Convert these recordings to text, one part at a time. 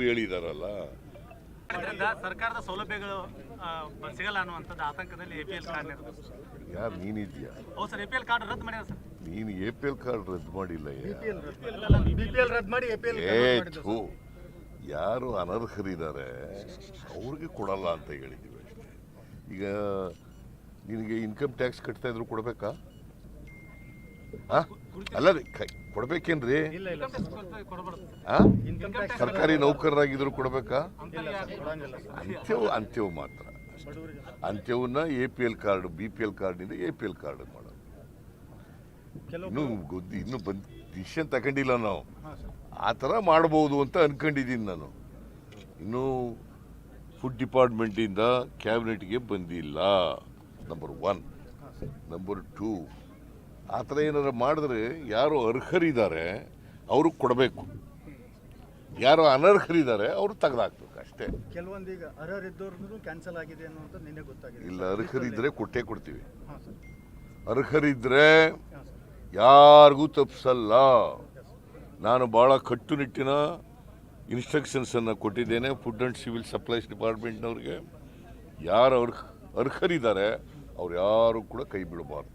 ಹೇಳಿದಾರಲ್ಲ. ಸರ್ಕಾರದ ಸೌಲಭ್ಯಗಳು ಸಿಗಲ್ಲ ಅನ್ನುವಂಥದ್ದು ಆತಂಕದಲ್ಲಿ ಎ ಪಿ ಎಲ್ ಕಾರ್ಡ್ ಯಾರು ನೀನಿದ್ಯಾ? ಹೌದು sir A P L card ರದ್ದು ಮಾಡ್ಯಾರ ಸರ್. ನೀನು ಎ ಪಿ ಎಲ್ ಕಾರ್ಡ್ ರದ್ದು ಮಾಡಿಲ್ಲ ಯಾ. ಬಿಪಿಎಲ್ ರದ್ದು ಮಾಡಿ ಎಪಿಎಲ್ ಏ ಥು, ಯಾರು ಅನರ್ಹರಿದ್ದಾರೆ ಅವ್ರಿಗೆ ಕೊಡಲ್ಲ ಅಂತ ಹೇಳಿದ್ದೀವಿ ಅಷ್ಟೇ. ಈಗ ನಿನಗೆ ಇನ್ಕಮ್ ಟ್ಯಾಕ್ಸ್ ಕಟ್ತಾ ಇದ್ರು ಕೊಡಬೇಕಾ? ಅಲ್ಲ ರೀ ಕ- ಕೊಡ್ಬೇಕೇನ್ರಿ? ಸರ್ಕಾರಿ ನೌಕರರಾಗಿದ್ರು ಕೊಡ್ಬೇಕಾ? ಅಂತ್ಯವು ಅಂತ್ಯವು ಮಾತ್ರ ಅಂತ್ಯವನ್ನ A P L card B P L ಕಾರ್ಡ್ನಿಂದ ಎ ಪಿ ಎಲ್ ಕಾರ್ಡ್ ಮಾಡೋದು. ಇನ್ನು ಇನ್ನೂ ಇನ್ನೂ ಬಂದ್ ಡಿಸಿಷನ್ ತಗೊಂಡಿಲ್ಲ ನಾವು. ಆ ಥರ ಮಾಡ್ಬೋದು ಅಂತ ಅನ್ಕೊಂಡಿದ್ದೀನಿ ನಾನು. ಇನ್ನು ಫುಡ್ ಡಿಪಾರ್ಟ್ಮೆಂಟಿಂದ ಕ್ಯಾಬಿನೆಟ್ಗೆ ಬಂದಿಲ್ಲ. ನಂಬರ್ ಒನ್ ನಂಬರ್ ಟೂ ಆ ಥರ ಏನಾದ್ರು ಮಾಡಿದ್ರೆ ಯಾರು ಅರ್ಹರಿದ್ದಾರೆ ಅವ್ರಿಗೆ ಕೊಡಬೇಕು. ಯಾರು ಅನರ್ಹರಿದ್ದಾರೆ ಅವರು ತೆಗೆದಾಕ್ಬೇಕು ಅಷ್ಟೇ. ಕೆಲವೊಂದೀಗ ಅರ್ಹರಿದ್ದವ್ರದ್ದು ಕ್ಯಾನ್ಸಲ್ ಆಗಿದೆ ನಿನ್ನೆ ಗೊತ್ತಾಗಿದೆ. ಇಲ್ಲ ಅರ್ಹರಿದ್ರೆ ಕೊಟ್ಟೇ ಕೊಡ್ತೀವಿ. ಅರ್ಹರಿದ್ರೆ ಯಾರಿಗೂ ತಪ್ಪಿಸಲ್ಲ ನಾನು ಭಾಳ ಕಟ್ಟುನಿಟ್ಟಿನ ಇನ್ಸ್ಟ್ರಕ್ಷನ್ಸನ್ನು ಕೊಟ್ಟಿದ್ದೇನೆ ಫುಡ್ ಆ್ಯಂಡ್ ಸಿವಿಲ್ ಸಪ್ಲೈಸ್ ಡಿಪಾರ್ಟ್ಮೆಂಟ್ನವ್ರಿಗೆ ಯಾರು ಅರ್ಹ ಅರ್ಹರಿದ್ದಾರೆ ಅವ್ರು ಯಾರು ಕೂಡ ಕೈ ಬಿಡಬಾರ್ದು.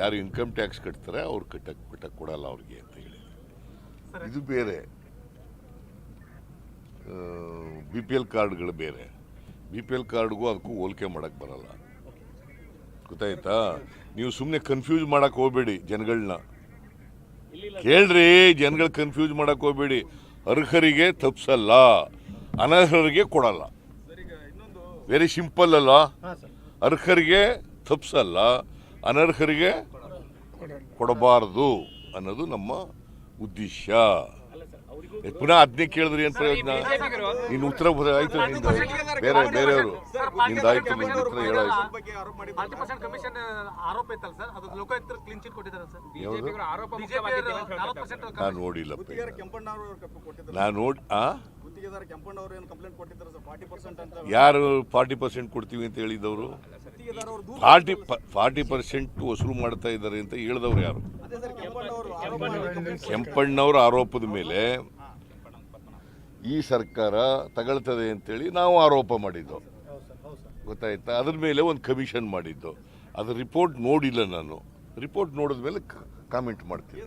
ಯಾರು ಇನ್ಕಮ್ ಟ್ಯಾಕ್ಸ್ ಕಟ್ತಾರೆ ಅವ್ರು ಕಟ್ಟಕ್ಕೆ ಕಟ್ಟಕ್ಕೆ ಕೊಡಲ್ಲ ಅವ್ರಿಗೆ ಅಂತ ಹೇಳಿ ಇದು ಬೇರೆ. ಬಿ ಪಿ ಎಲ್ ಕಾರ್ಡ್ಗಳು ಬೇರೆ. ಬಿ ಪಿ ಎಲ್ ಕಾರ್ಡ್ಗೂ ಅದಕ್ಕೂ ಹೋಲಿಕೆ ಮಾಡಕ್ಕೆ ಬರಲ್ಲ. ಗೊತ್ತಾಯ್ತಾ? ನೀವು ಸುಮ್ಮನೆ ಕನ್ಫ್ಯೂಸ್ ಮಾಡಕ್ಕೆ ಹೋಗಬೇಡಿ ಜನಗಳನ್ನ ಕೇಳ್ರಿ ಜನಗಳು ಕನ್ಫ್ಯೂಸ್ ಮಾಡಕ್ಕೆ ಹೋಗ್ಬೇಡಿ. ಅರ್ಹರಿಗೆ ತಪ್ಸಲ್ಲ ಅನರ್ಹರಿಗೆ ಕೊಡಲ್ಲ. ವೆರಿ ಸಿಂಪಲ್ ಅಲ್ಲ? ಅರ್ಹರಿಗೆ ತಪ್ಸಲ್ಲ ಅನರ್ಹರಿಗೆ ಕೊಡಬಾರದು ಅನ್ನೋದು ನಮ್ಮ ಉದ್ದೇಶ. ಪುನಃ ಅದನ್ನೇ ಕೇಳಿದ್ರೆ ಏನ್ ಪ್ರಯೋಜನ ನಿನ್ನ ಉತ್ತರ ಆಯ್ತು ನಿಂದು ಬೇರೆ ಬೇರೆಯವರು. ನಿಂದಾಯ್ತು ನಿಂದ ಉತ್ತರ ಹೇಳಾಯ್ತು. ಫಾರ್ಟಿ ಪರ್ಸೆಂಟ್ ಕಮಿಷನ್ ಆರೋಪ ಇತ್ತಲ್ಲ ಸರ್ ಅದು ಲೋಕಾಯುಕ್ತರು ಕ್ಲೀನ್ ಚಿಟ್ ಕೊಟ್ಟಿದ್ದಾರೆ ಸರ್. ಯಾವುದು? ಬಿಜೆಪಿ ನಲವತ್ತು ಪರ್ಸೆಂಟ್ ನಾನು ನೋಡಿಲ್ಲ ನಾನು ನೋಡಿ ಆ? ಯಾರು ಫಾರ್ಟಿ ಪರ್ಸೆಂಟ್ ಕೊಡ್ತೀವಿ ಅಂತ ಹೇಳಿದವರು ಫಾರ್ಟಿ ಫಾರ್ಟಿ ಪರ್ಸೆಂಟ್ ವಸೂಲು ಮಾಡ್ತಾ ಇದ್ದಾರೆ ಅಂತ ಹೇಳಿದವ್ರು ಯಾರು? ಅದೇ ಸರ್ ಕೆಂಪಣ್ಣವರು ಆರೋಪ ಮಾಡಿ ಕೆಂಪಣ್ಣವರ ಆರೋಪದ ಮೇಲೆ ಈ ಸರ್ಕಾರ ತಗೊಳ್ತದೆ ಅಂತೇಳಿ ನಾವು ಆರೋಪ ಮಾಡಿದ್ದು. ಹೌದು ಸರ್ ಹೌದು ಸರ್ ಗೊತ್ತಾಯ್ತಾ? ಅದ್ರ ಮೇಲೆ ಒಂದು ಕಮಿಷನ್ ಮಾಡಿದ್ದು. ಅದು ರಿಪೋರ್ಟ್ ನೋಡಿಲ್ಲ ನಾನು. ರಿಪೋರ್ಟ್ ನೋಡಿದ ಮೇಲೆ ಕಾಮೆಂಟ್ ಮಾಡ್ತೀನಿ.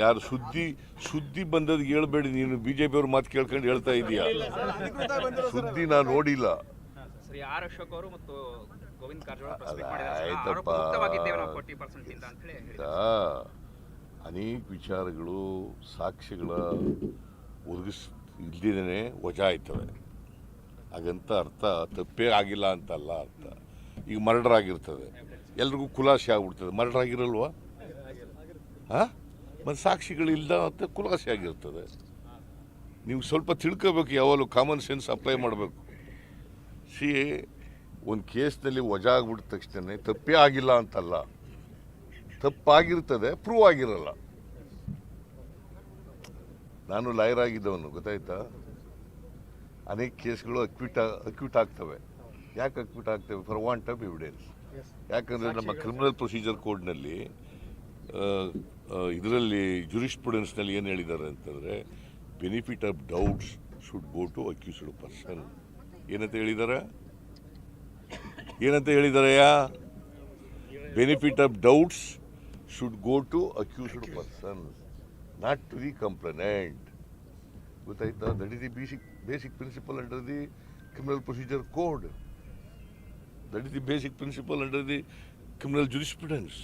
ಯಾರು ಸುದ್ದಿ ಸುದ್ದಿ ಬಂದದ್ದು ಹೇಳ್ಬೇಡಿ ನೀನು. ಬಿಜೆಪಿ ಅವ್ರ ಮಾತು ಕೇಳ್ಕೊಂಡು ಹೇಳ್ತಾ ಇದೀಯಾ? ಸುದ್ದಿ ನಾನು ನೋಡಿಲ್ಲ. ಶ್ರೀ ಆರ್ ಅಶೋಕ್ ಅವರು ಮತ್ತು ಗೋವಿಂದ ಅಲ್ಲ, ಅಂತ ಅನೇಕ ವಿಚಾರಗಳು ಸಾಕ್ಷಿಗಳ ಒದಗಿಸ್ ಇಲ್ದೇನೆ ವಜಾ ಆಯ್ತವೆ ಹಾಗಂತ ಅರ್ಥ ತಪ್ಪೇ ಆಗಿಲ್ಲ ಅಂತಲ್ಲ ಅರ್ಥ. ಈಗ ಮರ್ಡರ್ ಆಗಿರ್ತದೆ ಎಲ್ರಿಗೂ ಖುಲಾಸೆ ಆಗ್ಬಿಡ್ತದೆ. ಮರ್ಡರ್ ಆಗಿರಲ್ವಾ ಹಾಂ ಮತ್ತು ಸಾಕ್ಷಿಗಳಿಲ್ದ ಅಂತ ಖುಲಾಸೆ ಆಗಿರ್ತದೆ. ನೀವು ಸ್ವಲ್ಪ ತಿಳ್ಕೋಬೇಕು ಯಾವಾಗಲೂ ಕಾಮನ್ ಸೆನ್ಸ್ ಅಪ್ಲೈ ಮಾಡಬೇಕು. ಸಿ ಒಂದು ಕೇಸ್ನಲ್ಲಿ ವಜಾ ಆಗ್ಬಿಟ್ಟ ತಕ್ಷಣ ತಪ್ಪೇ ಆಗಿಲ್ಲ ಅಂತಲ್ಲ. ತಪ್ಪಾಗಿರ್ತದೆ ಪ್ರೂವ್ ಆಗಿರಲ್ಲ. ನಾನು ಲಾಯರ್ ಆಗಿದ್ದವನು ಗೊತ್ತಾಯ್ತಾ? ಅನೇಕ ಕೇಸ್ಗಳು ಅಕ್ವಿಟ್ ಅಕ್ವಿಟ್ ಆಗ್ತವೆ. ಯಾಕೆ ಅಕ್ವಿಟ್ ಆಗ್ತವೆ? ಫಾರ್ ವಾಂಟ್ ಆಫ್ ಎವಿಡೆನ್ಸ್ ಯಾಕಂದರೆ ನಮ್ಮ ಕ್ರಿಮಿನಲ್ ಪ್ರೊಸೀಜರ್ ಕೋಡ್ನಲ್ಲಿ ಇದರಲ್ಲಿ ಜುರಿಸ್ಪ್ರುಡೆನ್ಸ್ನಲ್ಲಿ ಏನು ಹೇಳಿದ್ದಾರೆ ಅಂತಂದರೆ benefit of doubts should go to accused person ಏನಂತ ಹೇಳಿದಾರ? ಏನಂತ ಹೇಳಿದಾರೆಯಾ benefit of doubts should go to accused person not to the complainant ಗೊತ್ತಾಯ್ತಾ? That is the basic basic principle under the criminal procedure code that is the basic principle under the criminal jurisprudence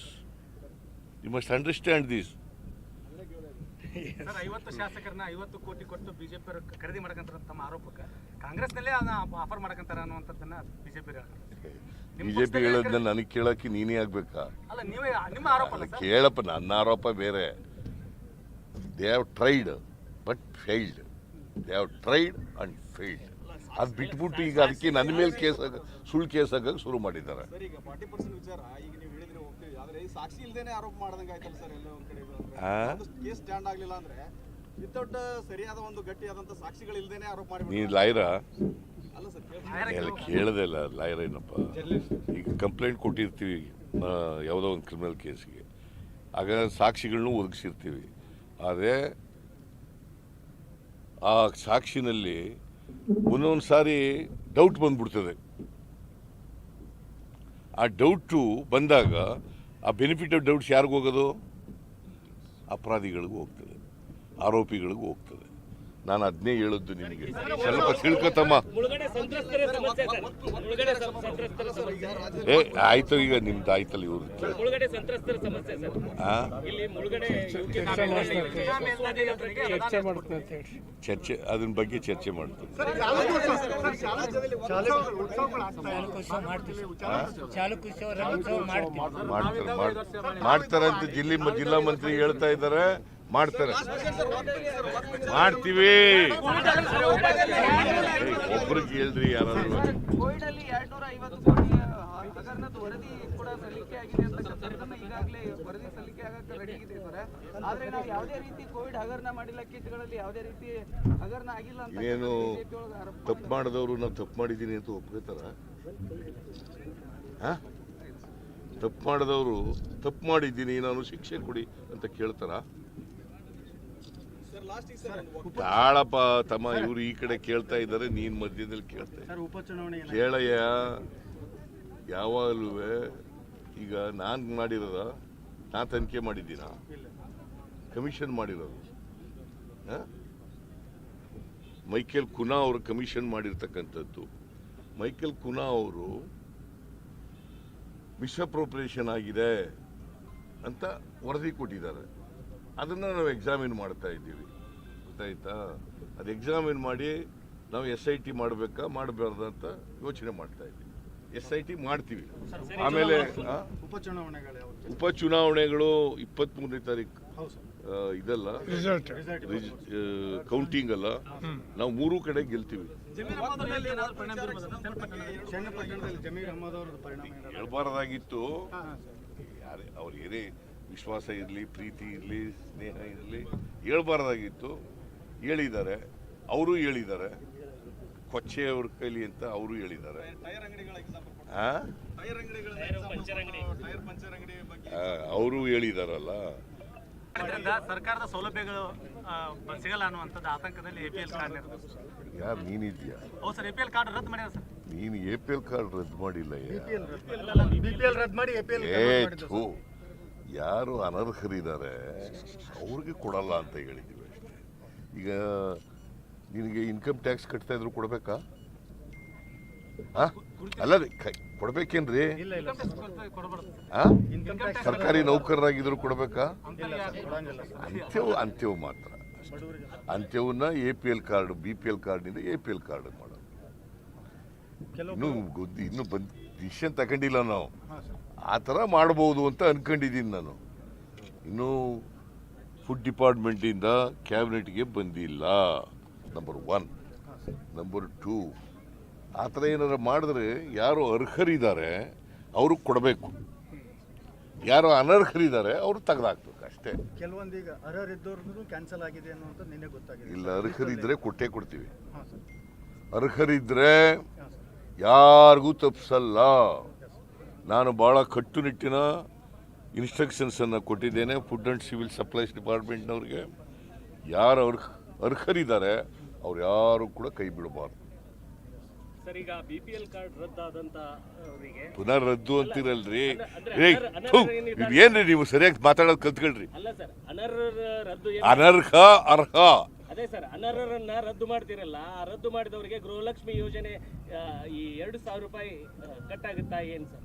you must understand this sir ಐವತ್ತು ಶಾಸಕರನ್ನ ಐವತ್ತು ಕೋಟಿ ಕೊಟ್ಟು BJP ಅವರು ಖರೀದಿ ಮಾಡ್ಕಂತಾರ ತಮ್ಮ ಆರೋಪಕ್ಕೆ. ಕಾಂಗ್ರೆಸ್ನಲ್ಲೇ ಅದನ್ನ ಆಫರ್ ಮಾಡಕಂತಾರ ಅನ್ನುವಂಥದ್ದನ್ನ ಬಿಜೆಪಿ ಬಿಜೆಪಿ ಹೇಳೋದನ್ನ ನನಗೆ ಕೇಳಕ್ಕೆ ನೀನೇ ಆಗ್ಬೇಕಾ? ಅಲ್ಲ ನೀವೇ ನಿಮ್ಮ ಆರೋಪ ಅಲ್ಲ ಕೇಳಪ್ಪ ನನ್ನ ಆರೋಪ ಬೇರೆ. They have tried but failed they have tried and failed ಅದು ಬಿಟ್ಬಿಟ್ಟು ಈಗ ಅದಕ್ಕೆ ನನ್ನ ಮೇಲೆ ಕೇಸ್ ಸುಳ್ಳು ಕೇಸ್ ಆಗ ಶುರು ಮಾಡಿದ್ದಾರೆ. ಸಾಕ್ಷಿ ಇಲ್ದೇನೆ ಆರೋಪ ಮಾಡ್ದಂಗೆ ಆಯ್ತಲ್ಲ ಸರ್ ಎಲ್ಲ ಒಂದ್ ಕಡೆ ಅಂದ್ರೆ? ಕೇಸ್ ಸ್ಟ್ಯಾಂಡ್ ಆಗ್ಲಿಲ್ಲ ಅಂದ್ರೆ ವಿತೌಟ್ ಸರಿಯಾದ ಒಂದು ಗಟ್ಟಿಯಾದಂತ ಸಾಕ್ಷಿಗಳು ಇಲ್ದೇನೆ ಆರೋಪ ನೀ ಲಾಯರ ಅಲ್ಲ ಸರ್ ಕೇಳದೆ ಇಲ್ಲ ಲಾಯರ್ ಏನಪ್ಪ? ಈಗ ಕಂಪ್ಲೇಂಟ್ ಕೊಟ್ಟಿರ್ತೀವಿ ಯಾವುದೋ ಒಂದು ಕ್ರಿಮಿನಲ್ ಕೇಸಿಗೆ ಆಗ ಸಾಕ್ಷಿಗಳನ್ನೂ ಒದಗಿಸಿರ್ತೀವಿ. ಆದರೆ ಆ ಸಾಕ್ಷಿನಲ್ಲಿ ಒಂದೊಂದು ಸಾರಿ ಡೌಟ್ ಬಂದ್ಬಿಡ್ತದೆ. ಆ ಡೌಟು ಬಂದಾಗ ಆ ಬೆನಿಫಿಟ್ ಆಫ್ ಡೌಟ್ಸ್ ಯಾರಿಗೂ ಹೋಗೋದು? ಅಪರಾಧಿಗಳಿಗೂ ಹೋಗ್ತದೆ. ಆರೋಪಿಗಳಿಗೂ ಹೋಗ್ತದೆ. ನಾನು ಅದನ್ನೇ ಹೇಳೋದು ನಿಮಗೆ. ಸ್ವಲ್ಪ ತಿಳ್ಕೊತಮ್ಮ. ಏ ಆಯ್ತು ಈಗ ನಿಮ್ದು ಆಯ್ತಲ್ಲ ಇವ್ರು ಚರ್ಚೆ ಅದ್ರ ಬಗ್ಗೆ ಚರ್ಚೆ ಮಾಡ್ತೀವಿ. ಮಾಡ್ತಾರೆ ಅಂತ ಜಿಲ್ಲೆ ಜಿಲ್ಲಾ ಮಂತ್ರಿ ಹೇಳ್ತಾ ಇದ್ದಾರೆ. ಮಾಡ್ತಾರೆ. ಮಾಡ್ತೀವಿ. ಒಬ್ರಿಗೆ ಕೇಳ್ರಿ ಯಾರಾದ್ರೂ ಏನು ಅಲ್ಲಿ ಎರಡ್ನೂರ ಐವತ್ತು ಹಗರಣದ ವರದಿ ಕೂಡ ಸಲ್ಲಿಕೆ ಆಗಿದೆ ಅಂತಕ್ಕಂಥದ್ದನ್ನ ಈಗಾಗಲೇ ವರದಿ ಸಲ್ಲಿಕೆ ಆಗಕ್ಕೆ ರೆಡಿ ಇದೆ ಸರ್ ಆದ್ರೆ ನಾವು ಯಾವುದೇ ರೀತಿ ಕೋವಿಡ್ ಹಗರಣ ಮಾಡಿಲ್ಲ ಕಿಟ್ಗಳಲ್ಲಿ ಯಾವುದೇ ರೀತಿ ಹಗರಣ ಆಗಿಲ್ಲ ಅಂತ ಇನ್ನೇನು BJP ಒಳಗೆ ಆರೋಪ ತಪ್ಪು ಮಾಡಿದವರು ನಾವು ತಪ್ಪು ಮಾಡಿದ್ದೀನಿ ಅಂತ ಒಪ್ಕೋತಾರ? ತಪ್ಪು ಮಾಡಿದವರು ತಪ್ಪು ಮಾಡಿದ್ದೀನಿ ನಾನು ಶಿಕ್ಷೆ ಕೊಡಿ ಅಂತ ಕೇಳ್ತಾರ ಸರ್ ಲಾಸ್ಟಿಗೆ ಸರ್ ಒಂದು ತಾಳಪ್ಪ ತಮ್ಮ ಇವ್ರು ಈ ಕಡೆ ಕೇಳ್ತಾ ಇದ್ದಾರೆ ನೀನ್ ಮಧ್ಯದಲ್ಲಿ ಕೇಳ್ತಾ? ಕೇಳಯ್ಯ ಯಾವಾಗಲೂ ಈಗ ನಾನು ಮಾಡಿರೋದ ನಾ ತನಿಖೆ ಮಾಡಿದ್ದೀನ? ಕಮಿಷನ್ ಮಾಡಿರೋದು. ಮೈಕೆಲ್ ಕುನಾ ಅವರು ಕಮಿಷನ್ ಮಾಡಿರ್ತಕ್ಕಂಥದ್ದು. ಮೈಕೆಲ್ ಕುನಾ ಅವರು ಮಿಸ್ಅಪ್ರೋಪ್ರಿಯೇಷನ್ ಆಗಿದೆ ಅಂತ ವರದಿ ಕೊಟ್ಟಿದ್ದಾರೆ. ಅದನ್ನು ನಾವು ಎಕ್ಸಾಮಿನ್ ಮಾಡ್ತಾ ಇದ್ದೀವಿ. ಗೊತ್ತಾಯ್ತಾ ಅದು ಎಕ್ಸಾಮಿನ್ ಮಾಡಿ ನಾವು ಎಸ್ ಐ ಟಿ ಮಾಡಬೇಕಾ ಮಾಡಬಾರ್ದು ಅಂತ ಯೋಚನೆ ಮಾಡ್ತಾ ಇದ್ದೀವಿ ಎಸ್ ಐ ಟಿ ಮಾಡ್ತೀವಿ. ಆಮೇಲೆ? ಉಪಚುನಾವಣೆಗಳು ಇಪ್ಪತ್ತ್ ಉಪಚುನಾವಣೆಗಳು ಇಪ್ಪತ್ತ್ಮೂರನೇ ತಾರೀಕು ಹೌದು ಸರ್. ಇದಲ್ಲ? ರಿಸಲ್ಟ್ ಕೌಂಟಿಂಗ್ ಅಲ್ಲ? ನಾವು ಮೂರು ಕಡೆ ಗೆಲ್ತೀವಿ? ಹೇಳ್ಬಾರ್ದಾಗಿತ್ತು. ಅವ್ರು ಏನೇ ವಿಶ್ವಾಸ ಇರಲಿ ಪ್ರೀತಿ ಇರಲಿ ಸ್ನೇಹ ಇರಲಿ ಹೇಳ್ಬಾರ್ದಾಗಿತ್ತು. ಹೇಳಿದ್ದಾರೆ ಅವರು ಹೇಳಿದ್ದಾರೆ ಕೊಚ್ಚೆ ಅವ್ರ ಕೈಲಿ ಅಂತ ಅವರು ಹೇಳಿದ್ದಾರೆ. ಅವರು ಹೇಳಿದಾರಲ್ಲ. ಸರ್ಕಾರದ ಸೌಲಭ್ಯಗಳು ಸಿಗಲ್ಲ ಅನ್ನುವಂಥದ್ದು ಆತಂಕದಲ್ಲಿ ಎ ಪಿ ಎಲ್ ಕಾರ್ಡ್ ಯಾರು ನೀನಿದ್ಯಾ? ಹೌದು sir A P L card ರದ್ದು ಮಾಡ್ಯಾರ ಸರ್. ನೀನು ಎ ಪಿ ಎಲ್ ಕಾರ್ಡ್ ರದ್ದು ಮಾಡಿಲ್ಲ ಯಾ. ಬಿಪಿಎಲ್ ರದ್ದು ಮಾಡಿ ಎಪಿಎಲ್ ಏ ಥೂ. ಯಾರು ಅನರ್ಹರಿದ್ದಾರೆ ಅವ್ರಿಗೆ ಕೊಡಲ್ಲ ಅಂತ ಹೇಳಿದ್ದೀವಿ. ಅಷ್ಟೇ ಈಗ ನಿನಗೆ ಇನ್ಕಮ್ ಟ್ಯಾಕ್ಸ್ ಕಟ್ತಾ ಇದ್ರು ಕೊಡ್ಬೇಕಾ? ಅಲ್ಲ ರೀ, ಕ- ಕೊಡ್ಬೇಕೇನ್ರಿ? ಸರ್ಕಾರಿ ನೌಕರರಾಗಿದ್ರು ಕೊಡ್ಬೇಕಾ? ಅಂತ್ಯವು ಅಂತ್ಯವು ಮಾತ್ರ. ಅಂತ್ಯವನ್ನ A P L card B P L ಕಾರ್ಡ್ನಿಂದ ಎ ಪಿ ಎಲ್ ಕಾರ್ಡ್ ಮಾಡೋದು ಇನ್ನೂ ಗೊತ್ತಿ ಇನ್ನೂ ಬಂದ್ ಡಿಸಿಷನ್ ತಗೊಂಡಿಲ್ಲ ನಾವು. ಆ ಥರ ಮಾಡ್ಬೋದು ಅಂತ ಅನ್ಕೊಂಡಿದ್ದೀನಿ ನಾನು. ಇನ್ನು ಫುಡ್ ಡಿಪಾರ್ಟ್ಮೆಂಟಿಂದ ಕ್ಯಾಬಿನೆಟ್ಗೆ ಬಂದಿಲ್ಲ. ನಂಬರ್ ಒನ್ ನಂಬರ್ ಟೂ ಆ ಥರ ಏನಾರು ಮಾಡಿದ್ರೆ ಯಾರು ಅರ್ಹರಿದ್ದಾರೆ ಅವ್ರಿಗೆ ಕೊಡಬೇಕು. ಯಾರು ಅನರ್ಹರಿದ್ದಾರೆ ಅವರು ತೆಗೆದಾಕ್ಬೇಕು ಅಷ್ಟೇ. ಕೆಲವೊಂದೀಗ ಅರ್ಹರಿದ್ದವ್ರದ್ದು ಕ್ಯಾನ್ಸಲ್ ಆಗಿದೆ ಅನ್ನುವಂಥದ್ದು ನಿನ್ನೆ ಗೊತ್ತಾಗಿದೆ. ಇಲ್ಲ ಅರ್ಹರಿದ್ದರೆ ಕೊಟ್ಟೇ ಕೊಡ್ತೀವಿ. ಅರ್ಹರಿದ್ದರೆ ಯಾರಿಗೂ ತಪ್ಪಿಸಲ್ಲ ನಾನು ಭಾಳ ಕಟ್ಟುನಿಟ್ಟಿನ ಇನ್ಸ್ಟ್ರಕ್ಷನ್ಸನ್ನು ಕೊಟ್ಟಿದ್ದೇನೆ ಫುಡ್ ಆ್ಯಂಡ್ ಸಿವಿಲ್ ಸಪ್ಲೈಸ್ ಡಿಪಾರ್ಟ್ಮೆಂಟ್ನವ್ರಿಗೆ ಯಾರು ಅರ್ಹ ಅರ್ಹರಿದ್ದಾರೆ ಅವ್ರು ಯಾರು ಕೂಡ ಕೈ ಬಿಡಬಾರ್ದು. ಪುನರ್ ರದ್ದು ಅಂತಿರಲ್ರಿ. ಏನ್ರಿ ನೀವು ಸರಿಯಾಗಿ ಮಾತಾಡೋದು ಕಲ್ತ್ಕೊಳ್ರಿ. ಅಲ್ಲ ಸರ್ ಅನರ್ಹರ ರದ್ದು ಏನ್- ಅನರ್ಹ ಅರ್ಹ. ಅದೇ ಸರ್ ಅನರ್ಹರನ್ನ ರದ್ದು ಮಾಡ್ತಿರಲ್ಲ ಆ ರದ್ದು ಮಾಡಿದವರಿಗೆ ಗೃಹಲಕ್ಷ್ಮಿ ಯೋಜನೆ ಈ ಎರಡು ಸಾವಿರ ರೂಪಾಯಿ ಕಟ್ ಆಗುತ್ತಾ ಏನ್ ಸರ್?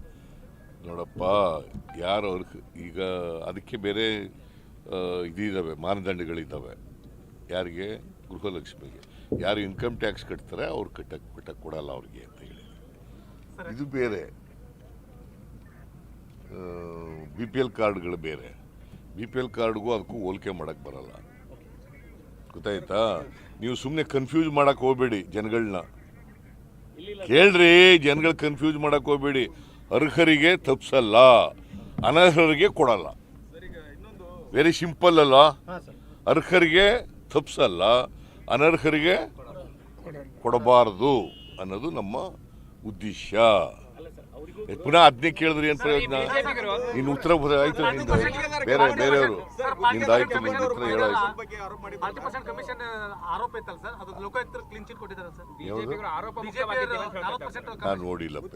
ನೋಡಪ್ಪ ಯಾರು ಅವ್ರ ಈಗ ಅದಕ್ಕೆ ಬೇರೆ ಇದಿದ್ದಾವೆ ಮಾನದಂಡಗಳಿದ್ದಾವೆ ಯಾರಿಗೆ? ಗೃಹಲಕ್ಷ್ಮಿಗೆ. ಯಾರು ಇನ್ಕಮ್ ಟ್ಯಾಕ್ಸ್ ಕಟ್ತಾರೆ ಅವ್ರು ಕಟ್ಟಕ್ಕೆ ಕಟ್ಟಕ್ಕೆ ಕೊಡಲ್ಲ ಅವ್ರಿಗೆ ಅಂತ ಹೇಳಿ. ಇದು ಬೇರೆ. ಬಿ ಪಿ ಎಲ್ ಕಾರ್ಡ್ಗಳು ಬೇರೆ. ಬಿ ಪಿ ಎಲ್ ಕಾರ್ಡ್ಗೂ ಅದಕ್ಕೂ ಹೋಲಿಕೆ ಮಾಡಕ್ಕೆ ಬರಲ್ಲ. ಗೊತ್ತಾಯ್ತಾ? ನೀವು ಸುಮ್ಮನೆ ಕನ್ಫ್ಯೂಸ್ ಮಾಡಕ್ಕೆ ಹೋಗ್ಬೇಡಿ ಜನಗಳನ್ನ ಕೇಳ್ರಿ ಜನಗಳು ಕನ್ಫ್ಯೂಸ್ ಮಾಡೋಕ್ಕೆ ಹೋಗ್ಬೇಡಿ. ಅರ್ಹರಿಗೆ ತಪ್ಸಲ್ಲ ಅನರ್ಹರಿಗೆ ಕೊಡಲ್ಲ. ವೆರಿ ಸಿಂಪಲ್ ಅಲ್ಲ ಅರ್ಹರಿಗೆ ತಪ್ಸಲ್ಲ ಅನರ್ಹರಿಗೆ ಕೊಡಬಾರದು ಅನ್ನೋದು ನಮ್ಮ ಉದ್ದೇಶ. ಪುನಃ ಅದನ್ನೇ ಕೇಳಿದ್ರಿ ಏನ್ ಪ್ರಯೋಜನ ಇನ್ನು ಉತ್ತರ ಆಯ್ತು ನಿಂದು ಬೇರೆ ಬೇರೆಯವರು. ನಿಂದ ಆಯ್ತು ನಿಂದ ಉತ್ತರ ಹೇಳಾಯ್ತು. ನಾನು ನೋಡಿಲ್ಲಪ್ಪ